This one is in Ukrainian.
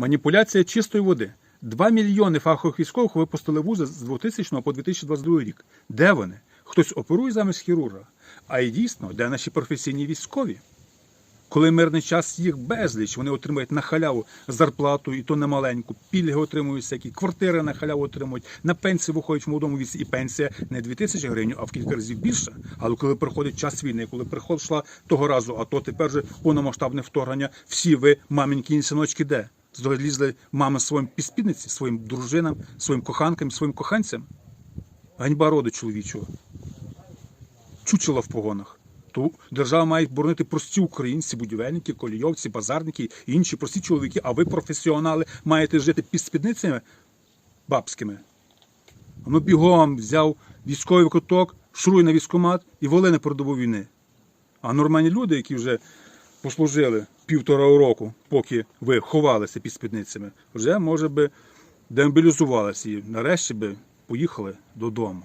Маніпуляція чистої води. Два мільйони фахових військових випустили вузи з 2000 по 2022 рік. Де вони? Хтось оперує замість хірурга. А і дійсно, де наші професійні військові? Коли мирний час їх безліч, вони отримують на халяву зарплату, і то немаленьку, пільги отримують всякі, квартири на халяву отримують, на пенсію виходять в молодому віці, і пенсія не 2 тисячі гривень, а в кілька разів більше. Але коли приходить час війни, коли прийшла того разу, а то тепер же повномасштабне вторгнення, всі ви, маменькі і синочки, де? Злізли мами своїм підспідниці, своїм дружинам, своїм коханкам, своїм коханцям. Ганьба роду чоловічого чучела в погонах. То держава має боронити прості українці, будівельники, колійовці, базарники і інші прості чоловіки, а ви, професіонали, маєте жити під спідницями бабськими. Ну бігом взяв військовий куток, шуруй на військомат і воли на передову війни. А нормальні люди, які вже послужили півтора року, поки ви ховалися під спідницями, вже, може би, демобілізувалися і нарешті би поїхали додому.